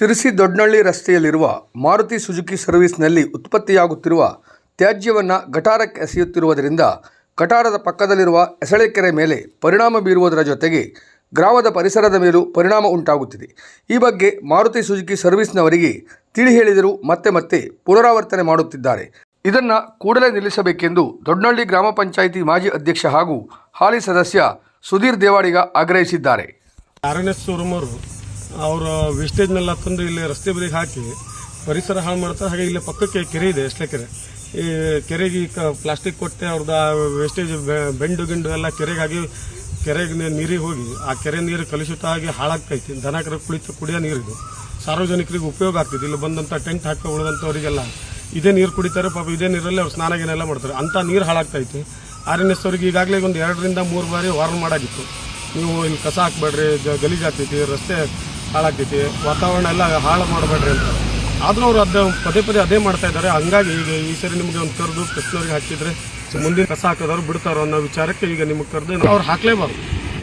ಶಿರಸಿ ದೊಡ್ಡನಳ್ಳಿ ರಸ್ತೆಯಲ್ಲಿರುವ ಮಾರುತಿ ಸುಜುಕಿ ಸರ್ವಿಸ್ನಲ್ಲಿ ಉತ್ಪತ್ತಿಯಾಗುತ್ತಿರುವ ತ್ಯಾಜ್ಯವನ್ನು ಗಟಾರಕ್ಕೆ ಎಸೆಯುತ್ತಿರುವುದರಿಂದ ಗಟಾರದ ಪಕ್ಕದಲ್ಲಿರುವ ಎಸಳೆಕೆರೆ ಮೇಲೆ ಪರಿಣಾಮ ಬೀರುವುದರ ಜೊತೆಗೆ ಗ್ರಾಮದ ಪರಿಸರದ ಮೇಲೂ ಪರಿಣಾಮ ಉಂಟಾಗುತ್ತಿದೆ. ಈ ಬಗ್ಗೆ ಮಾರುತಿ ಸುಜುಕಿ ಸರ್ವಿಸ್ನವರಿಗೆ ತಿಳಿ ಹೇಳಿದರೂ ಮತ್ತೆ ಮತ್ತೆ ಪುನರಾವರ್ತನೆ ಮಾಡುತ್ತಿದ್ದಾರೆ. ಇದನ್ನು ಕೂಡಲೇ ನಿಲ್ಲಿಸಬೇಕೆಂದು ದೊಡ್ಡನಳ್ಳಿ ಗ್ರಾಮ ಪಂಚಾಯಿತಿ ಮಾಜಿ ಅಧ್ಯಕ್ಷ ಹಾಗೂ ಹಾಲಿ ಸದಸ್ಯ ಸುಧೀರ್ ದೇವಾಡಿಗ ಆಗ್ರಹಿಸಿದ್ದಾರೆ. ಅವರ ವೇಸ್ಟೇಜ್ನೆಲ್ಲ ತಂದು ಇಲ್ಲಿ ರಸ್ತೆ ಬದಿಗೆ ಹಾಕಿ ಪರಿಸರ ಹಾಳು ಮಾಡ್ತಾರೆ ಹಾಗೆ ಇಲ್ಲಿ ಪಕ್ಕಕ್ಕೆ ಕೆರೆ ಇದೆ, ಎಷ್ಟೇ ಕೆರೆ. ಈ ಕೆರೆಗೆ ಈ ಕ ಪ್ಲಾಸ್ಟಿಕ್ ಕೊಟ್ಟೆ ಅವ್ರದ್ದು ಆ ವೇಸ್ಟೇಜ್ ಬೆಂಡು ಗಿಂಡು ಎಲ್ಲ ಕೆರೆಗೆ ಹಾಕಿ ಕೆರೆಗೆ ನೀರಿಗೆ ಹೋಗಿ, ಆ ಕೆರೆ ನೀರು ಕಲುಷಿತ ಆಗಿ ಹಾಳಾಗ್ತೈತಿ. ದನ, ಕರೆ ಕುಳಿತು ಕುಡಿಯೋ ನೀರಿದು. ಸಾರ್ವಜನಿಕರಿಗೆ ಉಪಯೋಗ ಆಗ್ತೈತಿ. ಇಲ್ಲಿ ಬಂದಂಥ ಟೆಂಟ್ ಹಾಕಿ ಉಳಿದಂಥವರಿಗೆಲ್ಲ ಇದೇ ನೀರು ಕುಡಿತಾರೆ, ಪಾಪ ಇದೇ ನೀರಲ್ಲಿ ಅವ್ರು ಸ್ನಾನ ಗೀನೆಲ್ಲ ಮಾಡ್ತಾರೆ. ಅಂಥ ನೀರು ಹಾಳಾಗ್ತೈತಿ. ಆರ್ ಎನ್ ಎಸ್ ಅವ್ರಿಗೆ ಈಗಾಗಲೇ ಒಂದು ಎರಡರಿಂದ ಮೂರು ಬಾರಿ ವಾರ್ನ್ ಮಾಡಾಗಿತ್ತು. ನೀವು ಇಲ್ಲಿ ಕಸ ಹಾಕ್ಬೇಡ್ರಿ ಗಲೀಜಾಗ್ತೈತಿ, ರಸ್ತೆ ಹಾಳಾಗ್ತೈತಿ, ವಾತಾವರಣ ಎಲ್ಲ ಹಾಳು ಮಾಡಬೇಡ್ರಿ ಅಂತ. ಆದರೂ ಅವ್ರು ಅದೇ ಪದೇ ಪದೇ ಅದೇ ಮಾಡ್ತಾ ಇದ್ದಾರೆ. ಹಂಗಾಗಿ ಈಗ ಈ ಸರಿ ನಿಮಗೆ ಒಂದು ಕರೆದು ಕೃಷ್ಣವ್ರಿಗೆ ಹಾಕಿದರೆ ಮುಂದಿನ ಕಸ ಹಾಕೋದವ್ರು ಬಿಡ್ತಾರೋ ಅನ್ನೋ ವಿಚಾರಕ್ಕೆ ಈಗ ನಿಮಗೆ ಕರೆದು ಅವ್ರು ಹಾಕ್ಲೇಬಾರ್ದು.